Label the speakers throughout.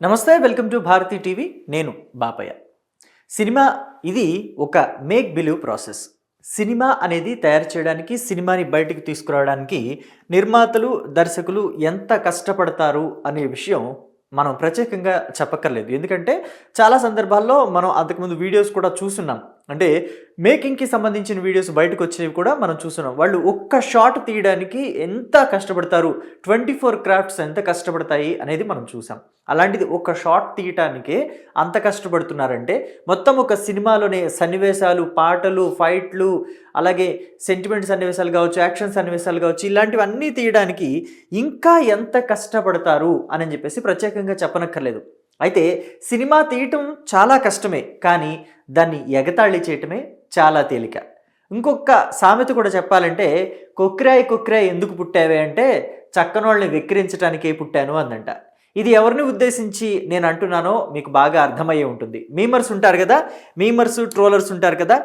Speaker 1: నమస్తే welcome to Bharati TV. నేను Bapayya. Cinema ఇది ఒక మేక్ బిలీవ్ ప్రాసెస్ సినిమా అనేది తయారు చేయడానికి సినిమాని బయటికి తీసుకురావడానికి నిర్మాతలు దర్శకులు ఎంత కష్టపడతారు అనే విషయం మనం ప్రత్యేకంగా చెప్పక్కర్లేదు. ఎందుకంటే చాలా సందర్భాల్లో మనం అంతకుముందు వీడియోస్ కూడా చూస్తున్నాం అంటే మేకింగ్కి సంబంధించిన వీడియోస్ బయటకు వచ్చినవి కూడా మనం చూస్తున్నాం. వాళ్ళు ఒక్క షాట్ తీయడానికి ఎంత కష్టపడతారు? ట్వంటీ ఫోర్ క్రాఫ్ట్స్ ఎంత కష్టపడతాయి అనేది మనం చూసాం. అలాంటిది ఒక షాట్ తీయటానికే అంత కష్టపడుతున్నారంటే మొత్తం ఒక సినిమాలోనే సన్నివేశాలు పాటలు ఫైట్లు అలాగే సెంటిమెంట్ సన్నివేశాలు కావచ్చు యాక్షన్ సన్నివేశాలు కావచ్చు ఇలాంటివన్నీ తీయడానికి ఇంకా ఎంత కష్టపడతారు? అని చెప్పేసి ప్రత్యేకంగా చెప్పనక్కర్లేదు. అయితే సినిమా తీయటం చాలా కష్టమే కానీ దాన్ని ఎగతాళి చేయటమే చాలా తేలిక. ఇంకొక సామెత కూడా చెప్పాలంటే కొక్రాయి కొక్రాయి ఎందుకు పుట్టావే? అంటే చక్కనోళ్ళని వెక్కిరించడానికే పుట్టాను అందంట. ఇది ఎవరిని ఉద్దేశించి నేను అంటున్నానో మీకు బాగా అర్థమయ్యే ఉంటుంది. మీమర్స్ ఉంటారు కదా మీమర్స్ ట్రోలర్స్ ఉంటారు కదా.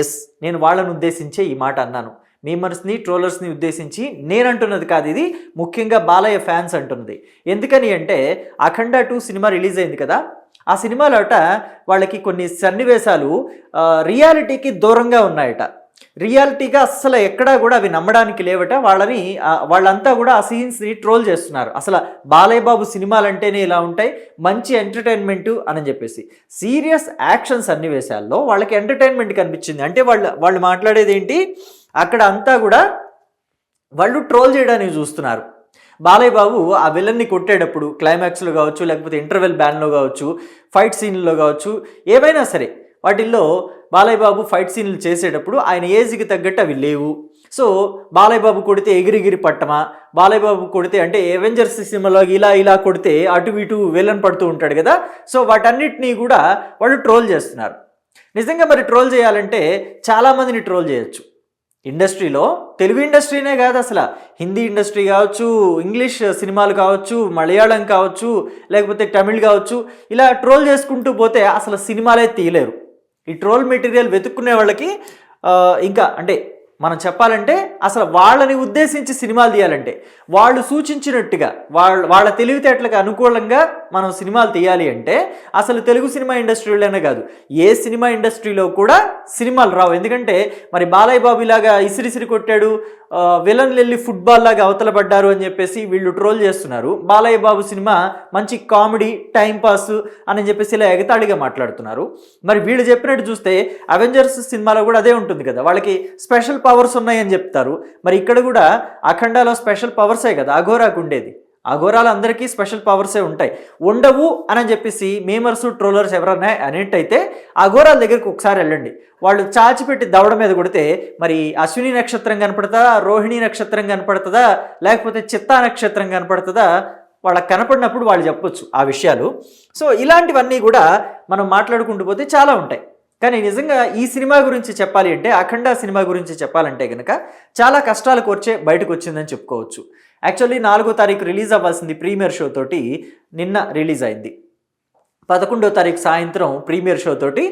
Speaker 1: ఎస్ నేను వాళ్ళని ఉద్దేశించే ఈ మాట అన్నాను. మీమర్స్ని ట్రోలర్స్ని ఉద్దేశించి నేను అంటున్నది కాదు ఇది ముఖ్యంగా బాలయ్య ఫ్యాన్స్ అంటున్నది. ఎందుకని అంటే అఖండ టూ సినిమా రిలీజ్ అయింది కదా ఆ సినిమాలోట వాళ్ళకి కొన్ని సన్నివేశాలు రియాలిటీకి దూరంగా ఉన్నాయట. రియాలిటీగా అస్సలు ఎక్కడా కూడా అవి నమ్మడానికి లేవట. వాళ్ళని వాళ్ళంతా కూడా ఆ సీన్స్ని ట్రోల్ చేస్తున్నారు. అసలు బాలయ్య బాబు సినిమాలు అంటేనే ఇలా ఉంటాయి మంచి ఎంటర్టైన్మెంట్ అని చెప్పేసి. సీరియస్ యాక్షన్ సన్నివేశాల్లో వాళ్ళకి ఎంటర్టైన్మెంట్ కనిపించింది. అంటే వాళ్ళు వాళ్ళు మాట్లాడేది ఏంటి అక్కడ అంతా కూడా వాళ్ళు ట్రోల్ చేయడానికి చూస్తున్నారు. బాలయ్య బాబు ఆ విలన్ని కొట్టేటప్పుడు క్లైమాక్స్లో కావచ్చు లేకపోతే ఇంటర్వెల్ బ్యాన్లో కావచ్చు ఫైట్ సీన్లో కావచ్చు ఏవైనా సరే వాటిల్లో బాలయ్య బాబు ఫైట్ సీన్లు చేసేటప్పుడు ఆయన ఏజ్కి తగ్గట్టు అవి లేవు. సో బాలయ్య బాబు కొడితే ఎగిరిగిరి పట్టమా? బాలయ్య బాబు కొడితే అంటే ఎవెంజర్స్ సినిమాలో ఇలా ఇలా కొడితే అటు ఇటు విలన్ పడుతూ ఉంటాడు కదా? సో వాటన్నిటినీ కూడా వాళ్ళు ట్రోల్ చేస్తున్నారు. నిజంగా మరి ట్రోల్ చేయాలంటే చాలామందిని ట్రోల్ చేయొచ్చు. ఇండస్ట్రీలో తెలుగు ఇండస్ట్రీనే కాదు అసలు. హిందీ ఇండస్ట్రీ కావచ్చు ఇంగ్లీష్ సినిమాలు కావచ్చు మలయాళం కావచ్చు లేకపోతే తమిళ్ కావచ్చు ఇలా ట్రోల్ చేసుకుంటూ పోతే అసలు సినిమాలే తీయలేరు. ఈ ట్రోల్ మెటీరియల్ వెతుక్కునే వాళ్ళకి ఇంకా అంటే మనం చెప్పాలంటే అసలు వాళ్ళని ఉద్దేశించి సినిమాలు తీయాలంటే వాళ్ళు సూచించినట్టుగా వాళ్ళ వాళ్ళ తెలివితేటలకు అనుకూలంగా మనం సినిమాలు తీయాలి అంటే అసలు తెలుగు సినిమా ఇండస్ట్రీలోనే కాదు ఏ సినిమా ఇండస్ట్రీలో కూడా సినిమాలు రావు. ఎందుకంటే మరి బాలయ్య బాబు ఇలాగా ఇసిరిసిరి కొట్టాడు విలన్లు వెళ్ళి ఫుట్బాల్ లాగా అవతల పడ్డారు అని చెప్పేసి వీళ్ళు ట్రోల్ చేస్తున్నారు. బాలయ్య బాబు సినిమా మంచి కామెడీ టైంపాస్ అని చెప్పేసి ఇలా ఎగతాళిగా మాట్లాడుతున్నారు. మరి వీళ్ళు చెప్పినట్టు చూస్తే అవెంజర్స్ సినిమాలో కూడా అదే ఉంటుంది కదా వాళ్ళకి స్పెషల్ పవర్స్ ఉన్నాయని చెప్తారు. మరి ఇక్కడ కూడా అఖండాలో స్పెషల్ పవర్సే కదా అఘోరాకు ఉండేది. అఘోరాలు అందరికీ స్పెషల్ పవర్సే ఉంటాయి. ఉండవు అని చెప్పేసి మేమర్స్ ట్రోలర్స్ ఎవరన్నా అనేటైతే అఘోరాల దగ్గరికి ఒకసారి వెళ్ళండి. వాళ్ళు చాచిపెట్టి దవడ మీద కొడితే మరి అశ్విని నక్షత్రం కనపడుతుందా రోహిణి నక్షత్రం కనపడుతుందా లేకపోతే చిత్తా నక్షత్రం కనపడుతుందా? వాళ్ళకి కనపడినప్పుడు వాళ్ళు చెప్పొచ్చు ఆ విషయాలు. సో ఇలాంటివన్నీ కూడా మనం మాట్లాడుకుంటూ పోతే చాలా ఉంటాయి. కానీ నిజంగా ఈ సినిమా గురించి చెప్పాలి అంటే అఖండ సినిమా గురించి చెప్పాలంటే కనుక చాలా కష్టాలు కోర్చే బయటకు వచ్చిందని చెప్పుకోవచ్చు. యాక్చువల్లీ నాలుగో తారీఖు రిలీజ్ అవ్వాల్సింది ప్రీమియర్ షో తోటి నిన్న రిలీజ్ అయింది. పదకొండో తారీఖు సాయంత్రం ప్రీమియర్ షో తోటి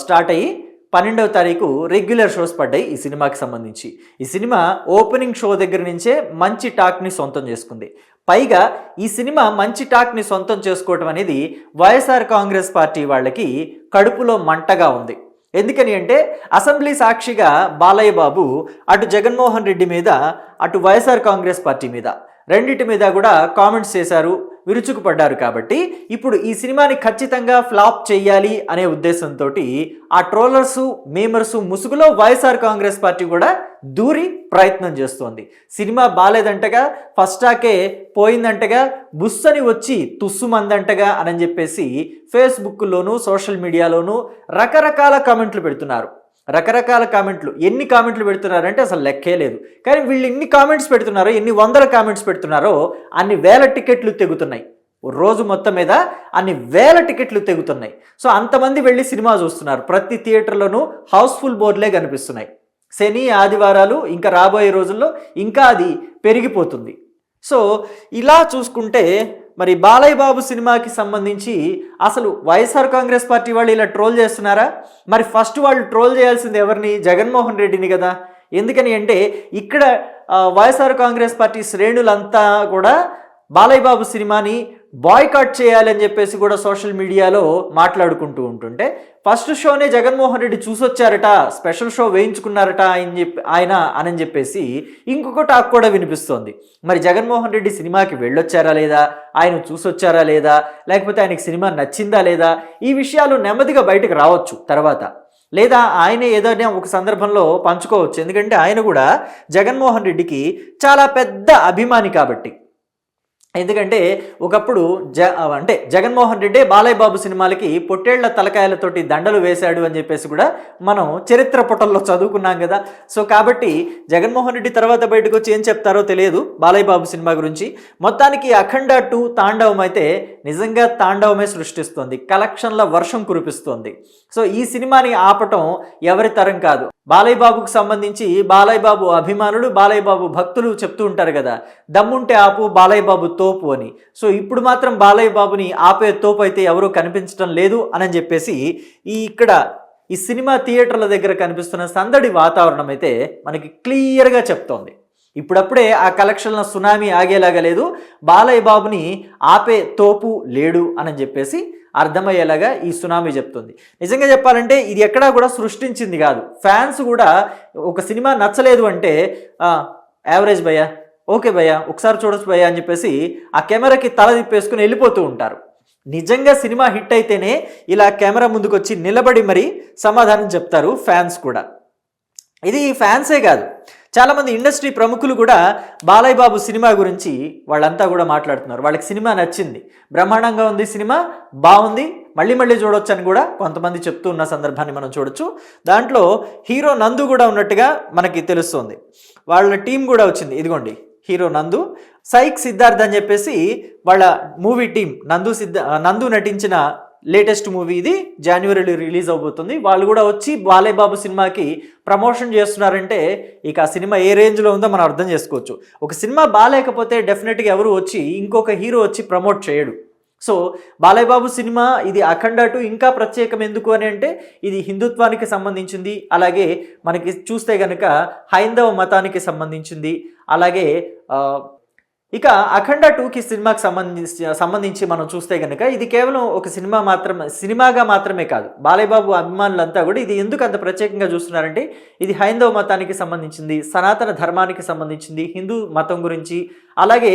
Speaker 1: స్టార్ట్ అయ్యి పన్నెండవ తారీఖు రెగ్యులర్ షోస్ పడ్డాయి ఈ సినిమాకి సంబంధించి. ఈ సినిమా ఓపెనింగ్ షో దగ్గర నుంచే మంచి టాక్ని సొంతం చేసుకుంది. పైగా ఈ సినిమా మంచి టాక్ని సొంతం చేసుకోవటం అనేది వైఎస్ఆర్ కాంగ్రెస్ పార్టీ వాళ్ళకి కడుపులో మంటగా ఉంది. ఎందుకని అంటే అసెంబ్లీ సాక్షిగా బాలయ్య బాబు అటు జగన్మోహన్ రెడ్డి మీద అటు వైఎస్ఆర్ కాంగ్రెస్ పార్టీ మీద. రెండింటి మీద కూడా కామెంట్స్ చేశారు విరుచుకుపడ్డారు కాబట్టి ఇప్పుడు ఈ సినిమాని ఖచ్చితంగా ఫ్లాప్ చేయాలి అనే ఉద్దేశంతో ఆ ట్రోలర్సు మేమర్సు ముసుగులో వైఎస్ఆర్ కాంగ్రెస్ పార్టీ కూడా దూరి ప్రయత్నం చేస్తోంది. సినిమా బాలేదంటగా ఫస్టాకే పోయిందంటగా బుస్సని వచ్చి తుస్సుమందంటగా అని చెప్పేసి ఫేస్బుక్లోను సోషల్ మీడియాలోను రకరకాల కామెంట్లు పెడుతున్నారు. రకరకాల కామెంట్లు. ఎన్ని కామెంట్లు పెడుతున్నారంటే అసలు లెక్కే లేదు. కానీ వీళ్ళు ఎన్ని కామెంట్స్ పెడుతున్నారో ఎన్ని వందల కామెంట్స్ పెడుతున్నారో అన్ని వేల టికెట్లు తెగుతున్నాయి. రోజు మొత్తం మీద అన్ని వేల టికెట్లు తెగుతున్నాయి. సో అంతమంది వెళ్ళి సినిమా చూస్తున్నారు. ప్రతి థియేటర్లోనూ హౌస్ఫుల్ బోర్డులే కనిపిస్తున్నాయి. శని ఆదివారాలు ఇంకా రాబోయే రోజుల్లో ఇంకా అది పెరిగిపోతుంది. సో ఇలా చూసుకుంటే మరి బాలయ్య బాబు సినిమాకి సంబంధించి అసలు వైఎస్ఆర్ కాంగ్రెస్ పార్టీ వాళ్ళు ఇలా ట్రోల్ చేస్తున్నారా? మరి ఫస్ట్ వాళ్ళు ట్రోల్ చేయాల్సింది ఎవరిని? జగన్మోహన్ రెడ్డిని కదా. ఎందుకని అంటే ఇక్కడ వైఎస్ఆర్ కాంగ్రెస్ పార్టీ శ్రేణులంతా కూడా బాలయ్య బాబు సినిమాని బాయ్కాట్ చేయాలని చెప్పేసి కూడా సోషల్ మీడియాలో మాట్లాడుకుంటూ ఉంటుంటే ఫస్ట్ షోనే జగన్మోహన్ రెడ్డి చూసొచ్చారట స్పెషల్ షో వేయించుకున్నారట ఆయన చెప్పి ఆయన అని చెప్పేసి ఇంకొక టాక్ కూడా వినిపిస్తోంది. మరి జగన్మోహన్ రెడ్డి సినిమాకి వెళ్ళొచ్చారా లేదా? ఆయన చూసొచ్చారా లేదా? లేకపోతే ఆయనకి సినిమా నచ్చిందా లేదా? ఈ విషయాలు నెమ్మదిగా బయటకు రావచ్చు తర్వాత. లేదా ఆయన ఏదైనా ఒక సందర్భంలో పంచుకోవచ్చు. ఎందుకంటే ఆయన కూడా జగన్మోహన్ రెడ్డికి చాలా పెద్ద అభిమాని కాబట్టి. ఎందుకంటే ఒకప్పుడు జ అంటే జగన్మోహన్ రెడ్డి బాలయ్య బాబు సినిమాలకి పొట్టేళ్ళ తలకాయలతోటి దండలు వేశాడు అని చెప్పేసి కూడా మనం చరిత్ర పుటల్లో చదువుకున్నాం కదా. సో కాబట్టి జగన్మోహన్ రెడ్డి తర్వాత బయటకు వచ్చి ఏం చెప్తారో తెలియదు బాలయ్య బాబు సినిమా గురించి. మొత్తానికి అఖండ టూ తాండవం అయితే నిజంగా తాండవమే సృష్టిస్తుంది. కలెక్షన్ల వర్షం కురిపిస్తోంది. సో ఈ సినిమాని ఆపటం ఎవరి తరం కాదు. బాలయ్య బాబుకు సంబంధించి బాలయ్య బాబు అభిమానులు బాలయ్య బాబు భక్తులు చెప్తూ ఉంటారు కదా. దమ్ముంటే ఆపు బాలయ్య బాబు తోపు అని. సో ఇప్పుడు మాత్రం బాలయ్య బాబుని ఆపే తోపు అయితే ఎవరూ కనిపించడం లేదు అని చెప్పేసి ఈ ఇక్కడ ఈ సినిమా థియేటర్ల దగ్గర కనిపిస్తున్న సందడి వాతావరణం అయితే మనకి క్లియర్గా చెప్తోంది. ఇప్పుడప్పుడే ఆ కలెక్షన్ల సునామీ ఆగేలాగా లేదు. బాలయ్య బాబుని ఆపే తోపు లేడు అని చెప్పేసి అర్థమయ్యేలాగా ఈ సునామీ చెప్తుంది. నిజంగా చెప్పాలంటే ఇది ఎక్కడా కూడా సృష్టించింది కాదు. ఫ్యాన్స్ కూడా ఒక సినిమా నచ్చలేదు అంటే యావరేజ్ భయ్యా? ఓకే భయ్యా ఒకసారి చూడొచ్చు భయ్యా అని చెప్పేసి ఆ కెమెరాకి తల తిప్పేసుకుని వెళ్ళిపోతూ ఉంటారు. నిజంగా సినిమా హిట్ అయితేనే ఇలా కెమెరా ముందుకు వచ్చి నిలబడి మరి సమాధానం చెప్తారు ఫ్యాన్స్ కూడా. ఇది ఫ్యాన్సే కాదు. చాలామంది ఇండస్ట్రీ ప్రముఖులు కూడా బాలయ్య బాబు సినిమా గురించి వాళ్ళంతా కూడా మాట్లాడుతున్నారు. వాళ్ళకి సినిమా నచ్చింది. బ్రహ్మాండంగా ఉంది సినిమా బాగుంది. మళ్ళీ మళ్ళీ చూడొచ్చు అని కూడా కొంతమంది చెప్తూ ఉన్న సందర్భాన్ని మనం చూడొచ్చు. దాంట్లో హీరో నందు కూడా ఉన్నట్టుగా మనకి తెలుస్తుంది. వాళ్ళ టీం కూడా వచ్చింది. ఇదిగోండి. హీరో నందు సైక్ సిద్ధార్థ్ అని చెప్పేసి వాళ్ళ మూవీ టీం నందు సిద్ధ నందు నటించిన లేటెస్ట్ మూవీ ఇది జనవరిలో రిలీజ్ అవబోతుంది. వాళ్ళు కూడా వచ్చి బాలయ్యబాబు సినిమాకి ప్రమోషన్ చేస్తున్నారంటే ఇక ఆ సినిమా ఏ రేంజ్లో ఉందో మనం అర్థం చేసుకోవచ్చు. ఒక సినిమా బాగాలేకపోతే డెఫినెట్గా ఎవరు వచ్చి ఇంకొక హీరో వచ్చి ప్రమోట్ చేయడు. సో బాలయ్యబాబు సినిమా ఇది అఖండ టు ఇంకా ప్రత్యేకం ఎందుకు అని అంటే ఇది హిందుత్వానికి సంబంధించింది అలాగే మనకి చూస్తే కనుక హైందవ మతానికి సంబంధించింది అలాగే ఇక అఖండ టూకి సినిమాకి సంబంధించి సంబంధించి మనం చూస్తే కనుక ఇది కేవలం ఒక సినిమా మాత్రమే సినిమాగా మాత్రమే కాదు. బాలయ్యబాబు అభిమానులంతా కూడా ఇది ఎందుకు అంత ప్రత్యేకంగా చూస్తున్నారంటే ఇది హైందవ మతానికి సంబంధించింది సనాతన ధర్మానికి సంబంధించింది హిందూ మతం గురించి అలాగే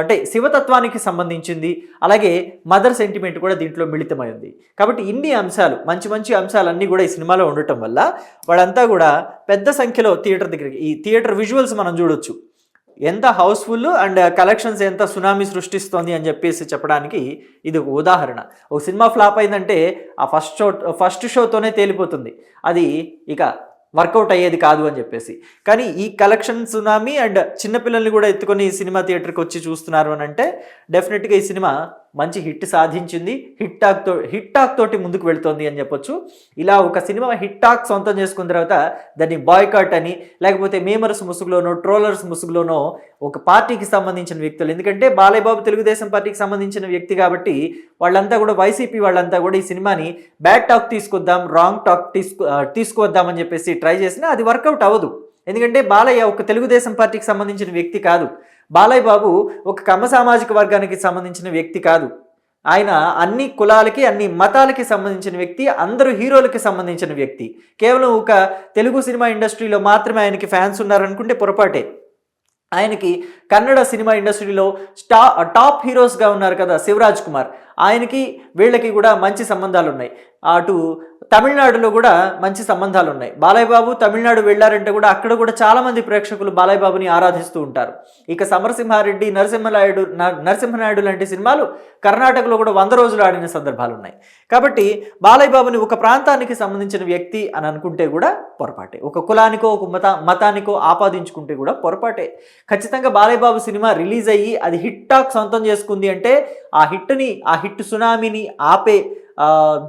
Speaker 1: అంటే శివతత్వానికి సంబంధించింది అలాగే మదర్ సెంటిమెంట్ కూడా దీంట్లో మిళితమై ఉంది. కాబట్టి ఇన్ని అంశాలు మంచి మంచి అంశాలన్నీ కూడా ఈ సినిమాలో ఉండటం వల్ల వాళ్ళంతా కూడా పెద్ద సంఖ్యలో థియేటర్ దగ్గరికి ఈ థియేటర్ విజువల్స్ మనం చూడొచ్చు. ఎంత హౌస్ఫుల్ అండ్ కలెక్షన్స్ ఎంత సునామీ సృష్టిస్తోంది అని చెప్పేసి చెప్పడానికి ఇది ఒక ఉదాహరణ. ఒక సినిమా ఫ్లాప్ అయిందంటే ఆ ఫస్ట్ షో ఫస్ట్ షోతోనే తేలిపోతుంది. అది ఇక వర్కౌట్ అయ్యేది కాదు అని చెప్పేసి. కానీ ఈ కలెక్షన్ సునామీ అండ్ చిన్నపిల్లల్ని కూడా ఎత్తుకొని ఈ సినిమా థియేటర్కి వచ్చి చూస్తున్నారు అని అంటే డెఫినెట్గా ఈ సినిమా మంచి హిట్ సాధించింది. హిట్ టాక్తో హిట్ టాక్ తోటి ముందుకు వెళుతోంది అని చెప్పొచ్చు. ఇలా ఒక సినిమా హిట్ టాక్ సొంతం చేసుకున్న తర్వాత దాన్ని బాయ్కాట్ అని లేకపోతే మేమర్స్ ముసుగులోనో ట్రోలర్స్ ముసుగులోనో ఒక పార్టీకి సంబంధించిన వ్యక్తులు. ఎందుకంటే బాలయ్యబాబు తెలుగుదేశం పార్టీకి సంబంధించిన వ్యక్తి కాబట్టి వాళ్ళంతా కూడా వైసీపీ వాళ్ళంతా కూడా ఈ సినిమాని బ్యాడ్ టాక్ తీసుకొద్దాం రాంగ్ టాక్ తీసుకు తీసుకువద్దామని చెప్పేసి ట్రై చేసినా అది వర్కౌట్ అవ్వదు. ఎందుకంటే బాలయ్య ఒక తెలుగుదేశం పార్టీకి సంబంధించిన వ్యక్తి కాదు. బాలయ్య బాబు ఒక కమ్మ సామాజిక వర్గానికి సంబంధించిన వ్యక్తి కాదు. ఆయన అన్ని కులాలకి అన్ని మతాలకి సంబంధించిన వ్యక్తి అందరూ హీరోలకి సంబంధించిన వ్యక్తి. కేవలం ఒక తెలుగు సినిమా ఇండస్ట్రీలో మాత్రమే ఆయనకి ఫ్యాన్స్ ఉన్నారనుకుంటే పొరపాటే. ఆయనకి కన్నడ సినిమా ఇండస్ట్రీలో స్టా టాప్ హీరోస్గా ఉన్నారు కదా శివరాజ్ కుమార్. ఆయనకి వీళ్ళకి కూడా మంచి సంబంధాలు ఉన్నాయి అటు తమిళనాడులో కూడా మంచి సంబంధాలు ఉన్నాయి బాలయ్య బాబు తమిళనాడు వెళ్ళారంటే కూడా అక్కడ కూడా చాలామంది ప్రేక్షకులు బాలయ్య బాబుని ఆరాధిస్తూ ఉంటారు. ఇక సమరసింహారెడ్డి నరసింహనాయుడు నరసింహనాయుడు లాంటి సినిమాలు కర్ణాటకలో కూడా వంద రోజులు ఆడిన సందర్భాలు ఉన్నాయి కాబట్టి బాలయ్య బాబుని ఒక ప్రాంతానికి సంబంధించిన వ్యక్తి అని అనుకుంటే కూడా పొరపాటే. ఒక కులానికో ఒక మత మతానికో ఆపాదించుకుంటే కూడా పొరపాటే. ఖచ్చితంగా బాలయ్య బాబు సినిమా రిలీజ్ అయ్యి అది హిట్ టాక్ సొంతం చేసుకుంది అంటే ఆ హిట్ని ఆ హిట్ సునామీని ఆపే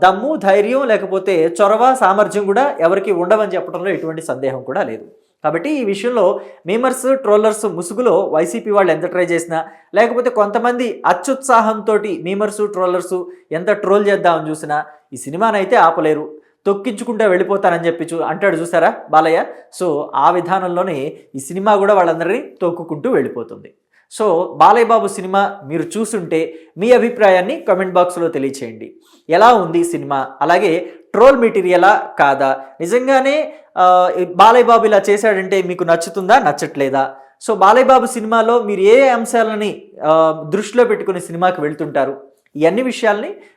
Speaker 1: దమ్ము ధైర్యం లేకపోతే చొరవ సామర్థ్యం కూడా ఎవరికి ఉండవని చెప్పడంలో ఎటువంటి సందేహం కూడా లేదు. కాబట్టి ఈ విషయంలో మీమర్స్ ట్రోలర్స్ ముసుగులో వైసీపీ వాళ్ళు ఎంత ట్రై చేసినా లేకపోతే కొంతమంది అత్యుత్సాహంతో మీమర్స్ ట్రోలర్స్ ఎంత ట్రోల్ చేద్దామని చూసినా ఈ సినిమానైతే ఆపలేరు. తొక్కించుకుంటూ వెళ్ళిపోతానని చెప్పి చూ అంటాడు చూసారా బాలయ్య? సో ఆ విధానంలోనే ఈ సినిమా కూడా వాళ్ళందరినీ తొక్కుకుంటూ వెళ్ళిపోతుంది. సో బాలయ్యబాబు సినిమా మీరు చూసుంటే మీ అభిప్రాయాన్ని కమెంట్ బాక్స్లో తెలియచేయండి. ఎలా ఉంది సినిమా? అలాగే ట్రోల్ మెటీరియలా కాదా? నిజంగానే బాలయ్యబాబు ఇలా చేశాడంటే మీకు నచ్చుతుందా నచ్చట్లేదా? సో బాలయ్యబాబు సినిమాలో మీరు ఏ అంశాలని దృష్టిలో పెట్టుకుని సినిమాకి వెళ్తుంటారు? ఈ అన్ని విషయాల్ని